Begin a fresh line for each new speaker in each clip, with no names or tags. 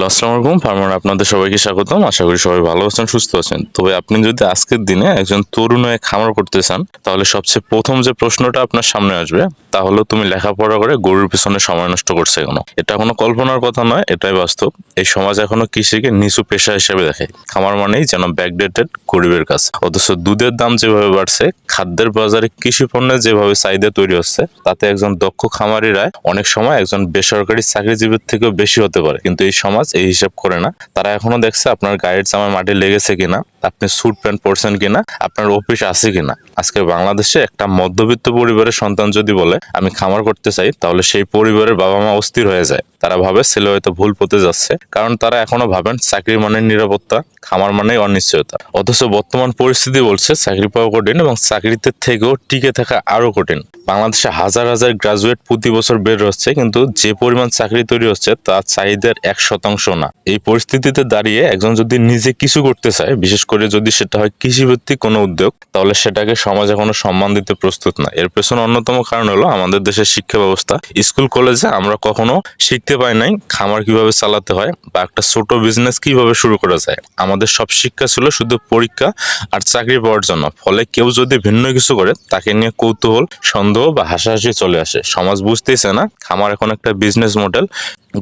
Hello, আসসালামু আলাইকুম। Farmer আপনাদের সবাইকে স্বাগতম। আশা করি সবাই ভালো আছেন, সুস্থ আছেন। তবে আপনি যদি আজকের দিনে একজন তরুণ হয়ে খামার করতে চান, তাহলে সবচেয়ে প্রথম যে প্রশ্নটা আপনার সামনে আসবে, তা হলো, তুমি লেখাপড়া করে গরুর পিছনে সময় নষ্ট করছে কেন? এটা কোনো কল্পনার কথা নয়, এটাই বাস্তব। এই সমাজ এখনও কৃষিকে নিচু পেশা হিসেবে দেখে। খামার মানেই যেন ব্যাকডেটেড গরিবের কাছে অথচ দুধের দাম যেভাবে বাড়ছে, খাদ্যের বাজারে কৃষি পণ্যের যেভাবে চাহিদা তৈরি হচ্ছে, তাতে একজন দক্ষ খামারিরা অনেক সময় একজন বেসরকারি চাকরিজীবীর থেকেও বেশি হতে পারে। কিন্তু এই সমাজ এই হিসাব করে না। তারা এখনও দেখছে আপনার গায়ের জামায় মাটি লেগেছে কিনা। আপনি স্যুট প্যান্ট পরছেন কিনা, আপনার অফিস আছে কিনা। আজকে বাংলাদেশে একটা মধ্যবিত্ত পরিবারের সন্তান যদি বলে, আমি খামার করতে চাই, তাহলে সেই পরিবারের বাবা মা অস্থির হয়ে যায়। তারা ভাবে ছেলে হয়তো ভুল পথে যাচ্ছে, কারণ তারা এখনও ভাবেন চাকরি মানে নিরাপত্তা, খামার মানেই অনিশ্চয়তা। অথচ বর্তমান পরিস্থিতি বলছে চাকরি পাওয়া কঠিন এবং চাকরিতে থেকেও টিকে থাকা আরও কঠিন। বাংলাদেশে হাজার হাজার গ্রাজুয়েট প্রতি বছর বের হচ্ছে, কিন্তু যে পরিমাণ চাকরি তৈরি হচ্ছে তা চাহিদার এক শতাংশ না। এই পরিস্থিতিতে দাঁড়িয়ে একজন যদি নিজে কিছু করতে চায়, বিশেষ করে যদি সেটা হয় কৃষিভিত্তিক কোনো উদ্যোগ, তাহলে সেটাকে সমাজ এখনও সম্মান দিতে প্রস্তুত না। এর পেছনে অন্যতম কারণ হলো আমাদের দেশের শিক্ষা ব্যবস্থা। স্কুল, কলেজে আমরা কখনো শিখতে পাই নাই খামার কীভাবে চালাতে হয় বা একটা ছোট বিজনেস কীভাবে শুরু করা যায়। আমাদের সব শিক্ষা ছিল শুধু পরীক্ষা আর চাকরি পাওয়ার জন্য। ফলে কেউ যদি ভিন্ন কিছু করে, তাকে নিয়ে কৌতূহল, সন্দেহ বা হাসাহাসি চলে আসে। সমাজ বুঝতেইছে না, খামার এখন একটা বিজনেস মডেল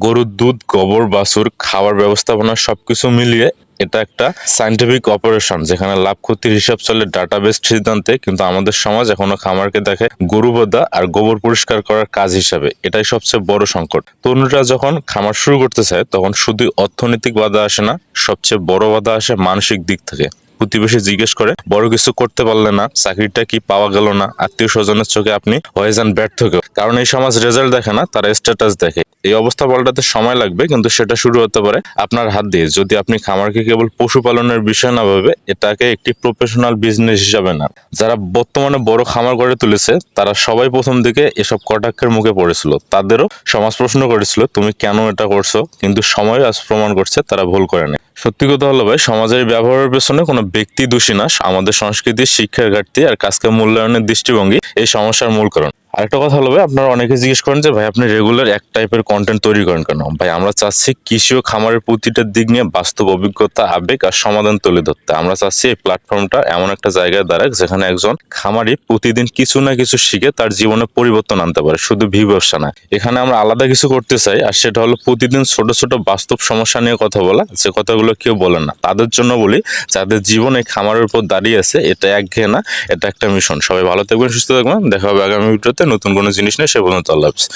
গরুর দুধ, গোবর, বাছুর খাবার ব্যবস্থাপনা সবকিছু মিলিয়ে এটা একটা সাইন্টিফিক অপারেশন যেখানে লাভ ক্ষতির হিসাব চলে ডাটা বেসড সিদ্ধান্তে, কিন্তু আমাদের সমাজ এখনও খামারকে দেখে গরু বাঁধা আর গোবর পরিষ্কার করার কাজ হিসাবে। এটাই সবচেয়ে বড় সংকট। তরুণরা যখন খামার শুরু করতে চায়, তখন শুধু অর্থনৈতিক বাধা আসে না, সবচেয়ে বড় বাধা আসে মানসিক দিক থেকে। প্রতিবেশী জিজ্ঞেস করে, বড় কিছু করতে পারলে না, চাকরিটা কি পাওয়া গেল না? আত্মীয় স্বজনের চোখে আপনি হয়ে যান ব্যর্থ কেউ। কারণ এই সমাজ রেজাল্ট দেখে না, তারা স্ট্যাটাস দেখে। এই অবস্থা পাল্টাতে সময় লাগবে, কিন্তু সেটা শুরু হতে পারে আপনার হাত দিয়ে। যদি আপনি খামারকে কেবল পশুপালনের বিষয় না ভাবে, এটাকে একটি প্রফেশনাল বিজনেস হিসাবে না যারা বর্তমানে বড় খামার গড়ে তুলেছে, তারা সবাই প্রথম দিকে এসব কটাক্ষের মুখে পড়েছিল। তাদেরও সমাজ প্রশ্ন করেছিল, তুমি কেন এটা করছ? কিন্তু সময় আজ প্রমাণ করছে, তারা ভুল করে নেই। সত্যি কথা হলো ভাই, সমাজের ব্যবহারের পেছনে কোনো ব্যক্তি দোষী না। আমাদের সংস্কৃতির শিক্ষার ঘাটতি আর কাজকে মূল্যায়নের দৃষ্টিভঙ্গি এই সমস্যার মূল কারণ। আরেকটা কথা হলো আপনারা অনেকে জিজ্ঞেস করেন যে, ভাই, আপনি রেগুলার এক টাইপের কন্টেন্ট তৈরি করেন কেন? ভাই, আমরা চাচ্ছি কৃষি ও খামারের প্রতিটা দিক নিয়ে বাস্তব অভিজ্ঞতা, আবেগ আর সমাধান তুলে ধরতে। আমরা চাচ্ছি এই প্ল্যাটফর্মটা এমন একটা জায়গায় দাঁড়াক যেখানে একজন খামারি প্রতিদিন কিছু না কিছু শিখে তার জীবনে পরিবর্তন আনতে পারে, শুধু ভি ব্যবসা না। এখানে আমরা আলাদা কিছু করতে চাই, আর সেটা হলো প্রতিদিন ছোট ছোট বাস্তব সমস্যা নিয়ে কথা বলা, যে কথাগুলো কেউ বলে না। তাদের জন্য বলি, যাদের জীবন এই খামারের উপর দাঁড়িয়ে আছে, এটা একঘেয়ে না এটা একটা মিশন। সবাই ভালো থাকবেন, সুস্থ থাকবেন। দেখা হবে আগামী ভিডিওতে। নতুন কোনো জিনিস নেই সে পর্যন্ত আল্লাহ হাফেজ।